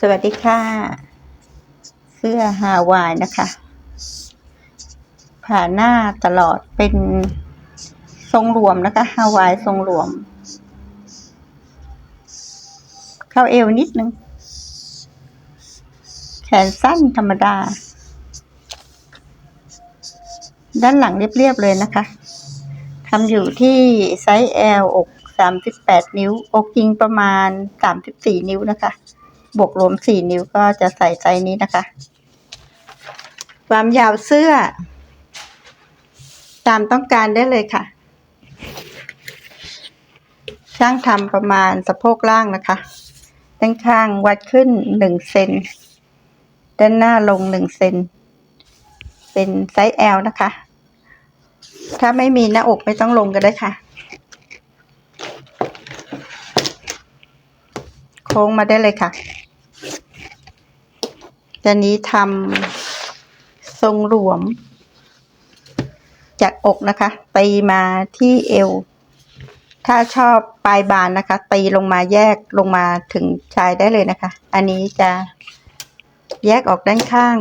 สวัสดีค่ะ เสื้อฮาวายนะคะ ผ่าหน้าตลอดเป็นทรงรวมนะคะฮาวายทรงรวม เข้าเอวนิดนึง แขนสั้นธรรมดา ด้านหลังเรียบๆเลยนะคะทำอยู่ที่ไซส์ L อก 38 นิ้ว อกจริงประมาณ 34 นิ้วนะคะ บวกรวม4นิ้วก็จะใส่ไซส์นี้นะคะ ความยาวเสื้อ ตามต้องการได้เลยค่ะ ช่างทำประมาณสะโพกล่างนะคะด้านข้างวัดขึ้น1เซนด้านหน้าลง1เซนเป็นไซส์ L นะคะ ถ้าไม่มีหน้าอกไม่ต้องลงก็ได้ค่ะ โค้งมาได้เลยค่ะ ตอนนี้ทำทรงหลวม จากอกนะคะ ตีมาที่เอว ถ้าชอบปลายบานนะคะ ตีลงมาแยกลงมาถึงชายได้เลยนะคะ อันนี้จะแยกออกด้านข้าง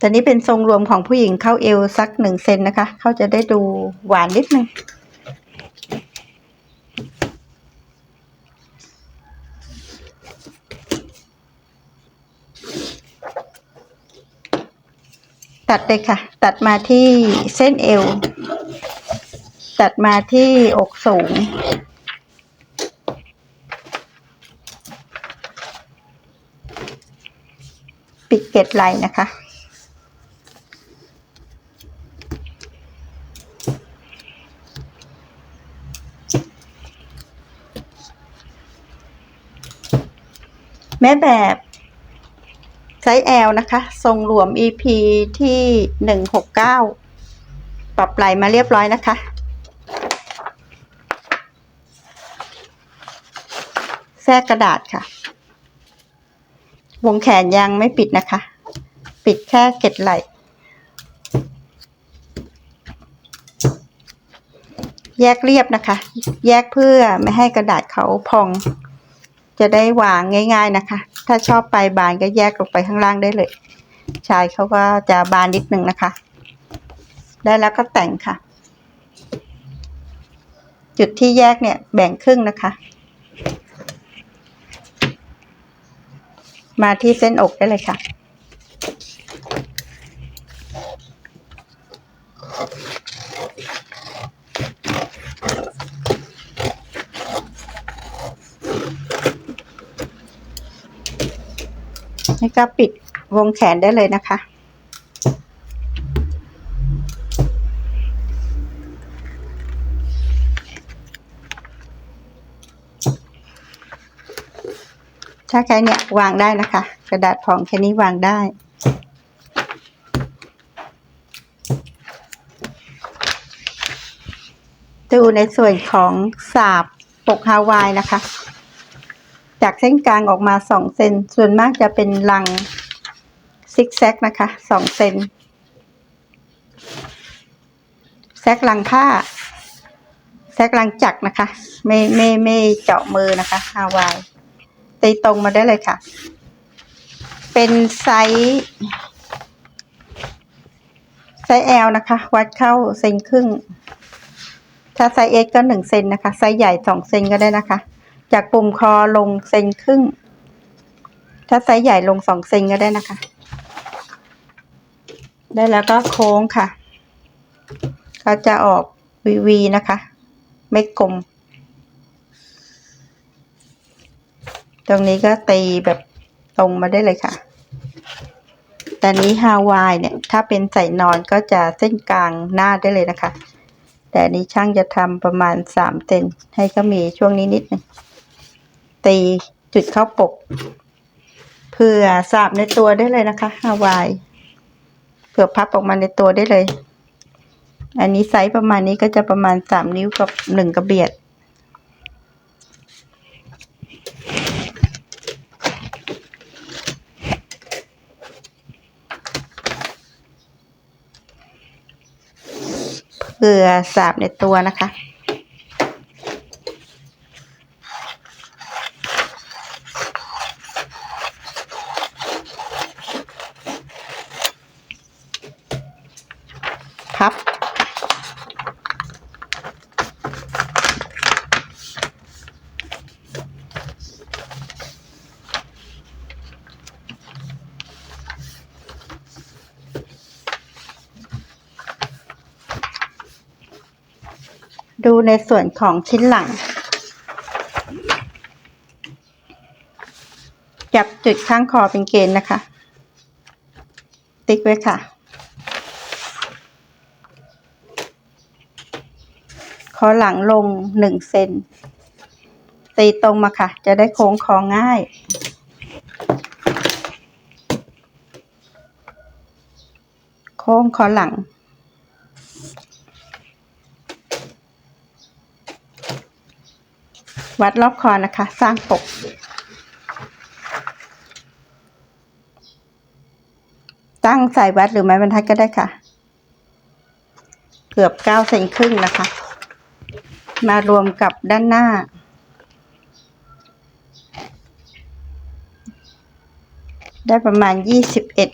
ตอนนี้เป็นทรงรวมของผู้หญิงเข้าเอวสักหนึ่งเซนนะคะ เขาจะได้ดูหวานนิดนึง ตัดเลยค่ะ ตัดมาที่เส้นเอว ตัดมาที่อกสูง ปิดเกล็ดไหลนะคะ แม่แบบ ซส์ L นะคะ ทรงรวม EP ที่หนึ่งหกเก้าปรับไหลมาเรียบร้อยนะคะ แทรกกระดาษค่ะ วงแขนยังไม่ปิดนะคะ ปิดแค่เก็ดไหลแยกเรียบนะคะ แยกเพื่อไม่ให้กระดาษเขาพอง จะได้วางง่าย ๆนะคะ ถ้าชอบปลายบานก็แยกลงไปข้างล่างได้เลย ชายเขาก็จะบานนิดนึงนะคะ ได้แล้วก็แต่งค่ะ จุดที่แยกเนี่ยแบ่งครึ่งนะคะ มาที่เส้นอกได้เลยค่ะ นี่ก็ปิดวงแขนได้เลยนะคะ ถ้าแค่เนี้ยวางได้นะคะ กระดาษพองแค่นี้วางได้ดูในส่วนของสาบปกฮาวายนะคะ จากเส้นกลางออกมาสองเซนส่วนมากจะเป็นลังซิกแซกนะคะสองเซนแซกลังผ้า แซกลังจักรนะคะ ไม่ไม่ไม่เจาะมือนะคะฮาวายตีตรงมาได้เลยค่ะ เป็นไซส์ไซส์ L นะคะ วัดเข้าเซนครึ่ง ถ้าไซส์ S ก็หนึ่งเซนนะคะ ไซส์ใหญ่สองเซนก็ได้นะคะ จากปุ่มคอลงเซนครึ่ง ถ้าไซส์ใหญ่ลงสองเซนก็ได้นะคะ ได้แล้วก็โค้งค่ะเขาจะออกวีวีนะคะ ไม่กลม ตรงนี้ก็ตีแบบตรงมาได้เลยค่ะ แต่นี้ฮาวายเนี่ย ถ้าเป็นใส่นอนก็จะเส้นกลางหน้าได้เลยนะคะ แต่นนี้ช่างจะทำประมาณสามเซนให้ก็มีช่วงนี้นิดนึง ตีจุดเข้าปกเพื่อสาบในตัวได้เลยนะคะฮาวายเผื่อพับออกมาในตัวได้เลย อันนี้ไซส์ประมาณนี้ก็จะประมาณสามนิ้วกับหนึ่งกระเบียดเพื่อสาบในตัวนะคะ ดูในส่วนของชิ้นหลัง จับจุดข้างคอเป็นเกณฑ์นะคะ ติ๊กไว้ค่ะ คอหลังลงหนึ่งเซน ตีตรงมาค่ะ จะได้โค้งคอง่ายโค้งคอหลัง วัดรอบคอนะคะ สร้างปก ตั้งสายวัดหรือไม้บรรทัดก็ได้ค่ะ เกือบเก้าเซนครึ่งนะคะ มารวมกับด้านหน้า ได้ประมาณยี่สิบเอ็ด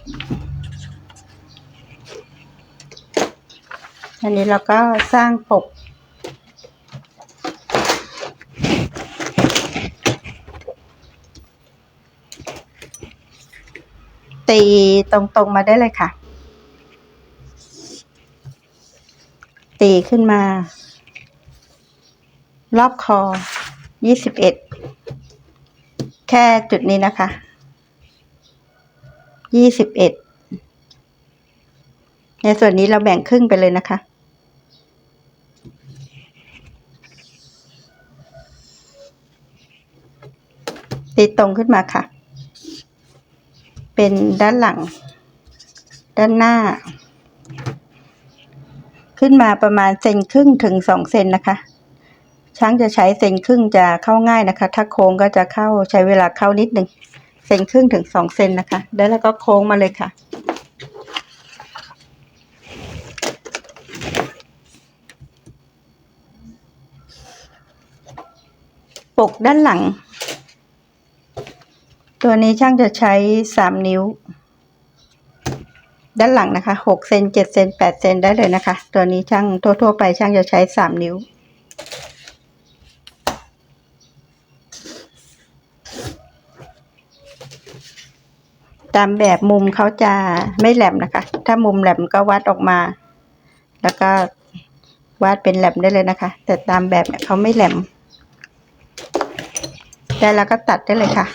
อันนี้เราก็สร้างปก ตีตรงๆมาได้เลยค่ะ ตีขึ้นมา รอบคอยี่สิบเอ็ดแค่จุดนี้นะคะยี่สิบเอ็ดในส่วนนี้เราแบ่งครึ่งไปเลยนะคะตีตรงขึ้นมาค่ะ เป็นด้านหลัง ด้านหน้า ขึ้นมาประมาณเซนครึ่งถึงสองเซนนะคะช่างจะใช้เซนครึ่งจะเข้าง่ายนะคะ ถ้าโค้งก็จะเข้าใช้เวลาเข้านิดหนึ่งเซนครึ่งถึงสองเซนนะคะ แล้วเราก็โค้งมาเลยค่ะปกด้านหลัง ตัวนี้ช่างจะใช้สามนิ้ว ด้านหลังนะคะหกเซนเจ็ดเซนแปดเซนได้เลยนะคะ ตัวนี้ช่างทั่วๆไปช่างจะใช้สามนิ้วตามแบบมุมเขาจะไม่แหลมนะคะ ถ้ามุมแหลมก็วัดออกมา แล้วก็วาดเป็นแหลมได้เลยนะคะ แต่ตามแบบเนี่ยเขาไม่แหลม ได้แล้วก็ตัดได้เลยค่ะ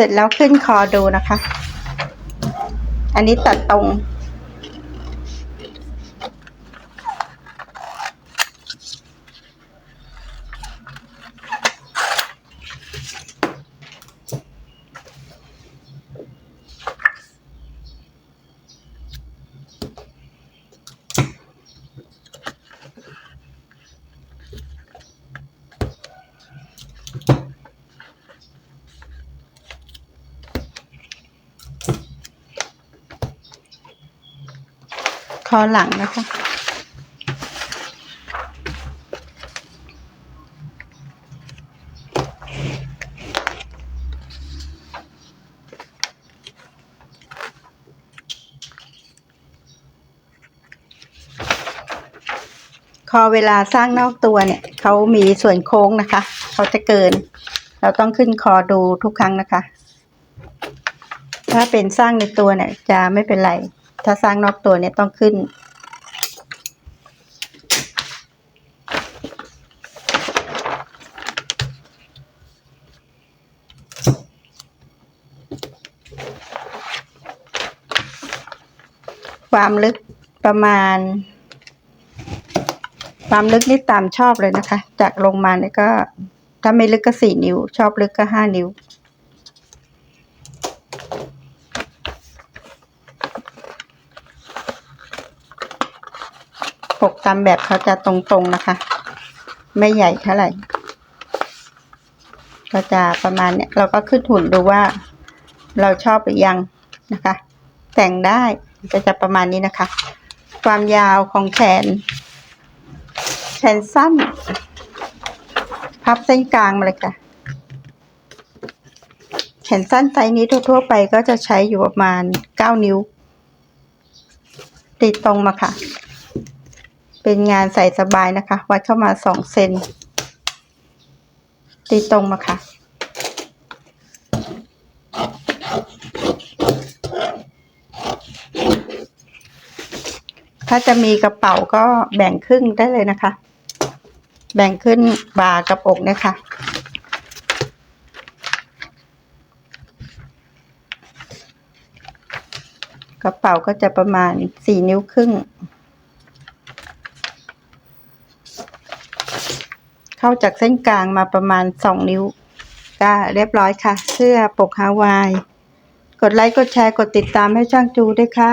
เสร็จแล้วขึ้นคอดูนะคะ อันนี้ตัดตรง คอหลังนะคะ คอเวลาสร้างนอกตัวเนี่ยเขามีส่วนโค้งนะคะ เขาจะเกิน เราต้องขึ้นคอดูทุกครั้งนะคะ ถ้าเป็นสร้างในตัวเนี่ยจะไม่เป็นไร ถ้าสร้างนอกตัวเนี่ยต้องขึ้น ความลึกประมาณ ความลึกนี่ตามชอบเลยนะคะ จากลงมาเนี่ยก็ ถ้าไม่ลึกก็สี่นิ้ว ชอบลึกก็ห้านิ้ว ปกตามแบบเขาจะตรงๆนะคะ ไม่ใหญ่เท่าไหร่ ก็จะประมาณเนี้ยเราก็ขึ้นหุ่นดูว่าเราชอบหรือยังนะคะ แต่งได้จะจะประมาณนี้นะคะ ความยาวของแขน แขนสั้น พับเส้นกลางมาเลยค่ะ แขนสั้นไซส์นี้ทั่วๆไปก็จะใช้อยู่ประมาณเก้านิ้ว ติดตรงมาค่ะ เป็นงานใส่สบายนะคะ วัดเข้ามาสองเซนตีตรงมาค่ะ ถ้าจะมีกระเป๋าก็แบ่งครึ่งได้เลยนะคะ แบ่งขึ้นบ่ากับอกนี่ยค่ะกระเป๋าก็จะประมาณสี่นิ้วครึ่ง เข้าจากเส้นกลางมาประมาณสองนิ้ว ก็เรียบร้อยค่ะ เสื้อปกฮาวาย กดไลค์ กดแชร์ กดติดตามให้ช่างจูด้วยค่ะ